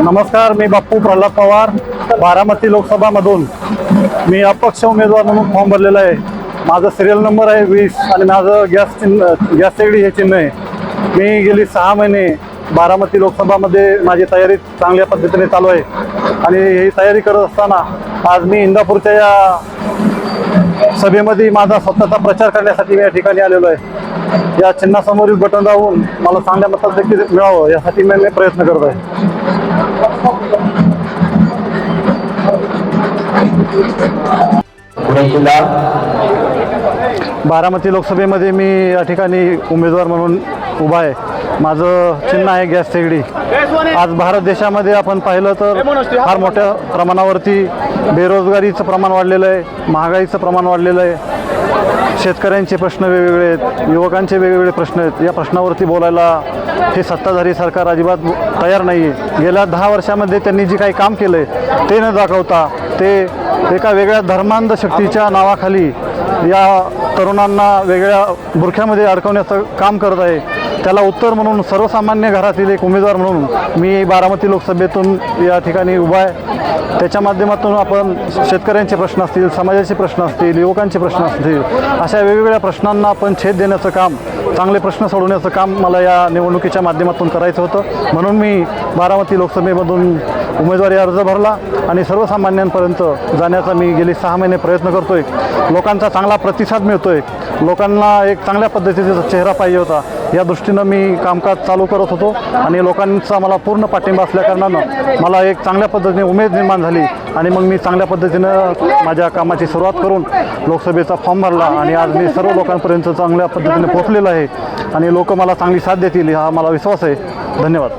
नमस्कार मी बाप्पू प्रल्हाद पवार बारामती लोकसभामधून. मी अपक्ष उमेदवार म्हणून फॉर्म भरलेला आहे. माझा सिरियल नंबर आहे वीस आणि माझं गॅस चिन्ह गॅस एडी हे चिन्ह आहे. मी गेली सहा महिने बारामती लोकसभामध्ये माझी तयारी चांगल्या पद्धतीने चालू आहे. आणि ही तयारी करत असताना आज मी इंदापूरच्या या सभेमध्ये माझा स्वतःचा प्रचार करण्यासाठी मी या ठिकाणी आलेलो आहे. या चिन्हासमोरील बटन दाबून मला चांगल्या मतात देखील मिळावं यासाठी मी मी प्रयत्न करत आहे. पुणे जिल्हा. बारामती लोकसभेमध्ये मी या ठिकाणी उमेदवार म्हणून उभा आहे. माझं चिन्ह आहे गॅस शेगडी आज भारत देशामध्ये आपण पाहिलं तर फार मोठ्या प्रमाणावरती बेरोजगारीचं प्रमाण वाढलेलं आहे महागाईचं प्रमाण वाढलेलं आहे. शेतकऱ्यांचे प्रश्न वेगवेगळे आहेत युवकांचे वेगवेगळे प्रश्न आहेत. या प्रश्नावरती बोलायला हे सत्ताधारी सरकार अजिबात तयार नाही आहे गेल्या दहा वर्षामध्ये त्यांनी जे काही काम केलं आहे ते न दाखवता ते एका वेगळ्या धर्मांध शक्तीच्या नावाखाली या तरुणांना वेगळ्या बुरख्यामध्ये अडकवण्याचं काम करत आहे. त्याला उत्तर म्हणून सर्वसामान्य घरातील एक उमेदवार म्हणून मी बारामती लोकसभेतून या ठिकाणी उभा आहे. त्याच्या माध्यमातून आपण शेतकऱ्यांचे प्रश्न असतील समाजाचे प्रश्न असतील युवकांचे प्रश्न असतील अशा वेगवेगळ्या प्रश्नांना आपण छेद देण्याचं काम चांगले प्रश्न सोडवण्याचं काम मला या निवडणुकीच्या माध्यमातून करायचं होतं. म्हणून मी बारामती लोकसभेमधून उमेदवारी अर्ज भरला आणि सर्वसामान्यांपर्यंत जाण्याचा मी गेली सहा महिने प्रयत्न करतो आहे लोकांचा चांगला प्रतिसाद मिळतो आहे लोकांना एक चांगल्या पद्धतीचा चेहरा पाहिजे होता. या दृष्टीनं मी कामकाज चालू करत होतो आणि लोकांचा मला पूर्ण पाठिंबा असल्याकारणानं मला एक चांगल्या पद्धतीने उमेद निर्माण झाली आणि मग मी चांगल्या पद्धतीनं माझ्या कामाची सुरुवात करून लोकसभेचा फॉर्म भरला आणि आज मी सर्व लोकांपर्यंत चांगल्या पद्धतीने पोहोचलेलो आहे आणि लोक मला चांगली साथ देतील हा मला विश्वास आहे. धन्यवाद.